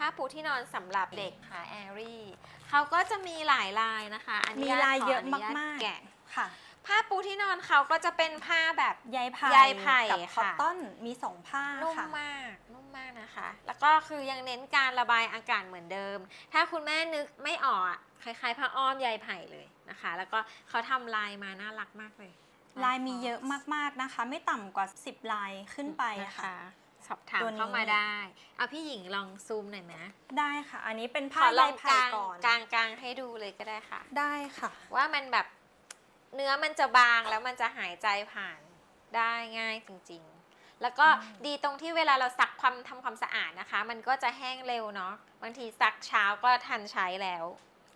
ผ้าปูที่นอนสำหรับเด็กค่ะแอรี่เขาก็จะมีหลายลายนะคะอันมีนี้ลายเยอะขนุญตมากๆ แกะค่ะผ้าปูที่นอนเขาก็จะเป็นผ้าแบบ ใยไผ่ใยไผ่กับคอตค่ะ ตอนมีสองผ้านุ่มค่ะ มากนุ่มมากนะคะ แล้วก็คือยังเน้นการระบายอากาศเหมือนเดิม ถ้าคุณแม่นึกไม่ออกอะคล้ายๆผ้าอ้อมใยไผ่เลยนะคะ แล้วก็เขาทำลายมาน่ารักมากเลยลายมีเยอะมากๆนะคะ ไม่ต่ำกว่า 10 ลายขึ้นไปนะค่ะคะ สอบถามตัวนี้ เข้ามาได้เอาพี่หญิงลองซูมหน่อยไหมได้ค่ะ อันนี้เป็นขผ้าอลใยองไผ่กลางก่อน กลางกลางให้ดูเลยก็ได้ค่ะ ได้ค่ะ ว่ามันแบบเนื้อมันจะบางแล้วมันจะหายใจผ่านได้ง่ายจริงๆ แล้วก็อืม ดีตรงที่เวลาเราซักความทำความสะอาดนะคะ มันก็จะแห้งเร็วเนาะบางทีซักเช้าก็ทันใช้แล้ว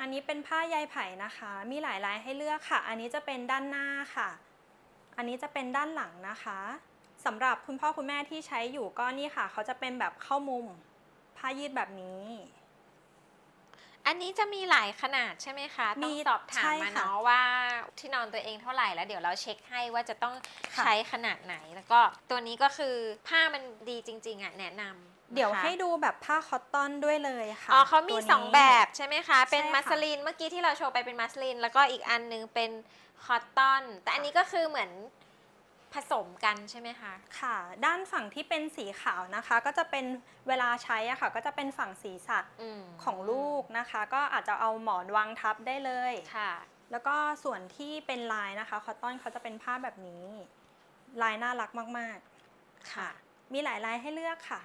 อันนี้เป็นผ้าใยไผ่นะคะ มีหลายลายให้เลือกค่ะ อันนี้จะเป็นด้านหน้าค่ะ อันนี้จะเป็นด้านหลังนะคะ สำหรับคุณพ่อคุณแม่ที่ใช้อยู่ก็นี่ค่ะ เขาจะเป็นแบบเข้ามุมผ้ายืดแบบนี้ อันนี้จะมีหลายขนาดใช่ไหมคะ มีต้องสอบถามใช่มาค่ะเนาะว่าที่นอนตัวเองเท่าไหร่แล้วเดี๋ยวเราเช็คให้ว่าจะต้องค่ะ ใช้ขนาดไหนแล้วก็ตัวนี้ก็คือผ้ามันดีจริง ๆอะแนะนำนะคะเดี๋ยวให้ดูแบบผ้าคอตตอนด้วยเลยค่ะอ๋อเขามีตัวนี้ สองแบบใช่ไหมคะ เป็นใช่ค่ะ มัสลินเมื่อกี้ที่เราโชว์ไปเป็นมัสลินแล้วก็อีกอันนึงเป็นคอตตอน แต่อันนี้ก็คือเหมือน ผสมกันใช่ไหมคะ ค่ะ ด้านฝั่งที่เป็นสีขาวนะคะ ก็จะเป็นเวลาใช้อะค่ะ ก็จะเป็นฝั่งสีสัตว์อืมของลูกนะคะ ก็อาจจะเอาหมอนวางทับได้เลย ค่ะ แล้วก็ส่วนที่เป็นลายนะคะคอตตอนเขาจะเป็นผ้าแบบนี้ ลายน่ารักมากค่ะๆมีหลายลายให้เลือกค่ะ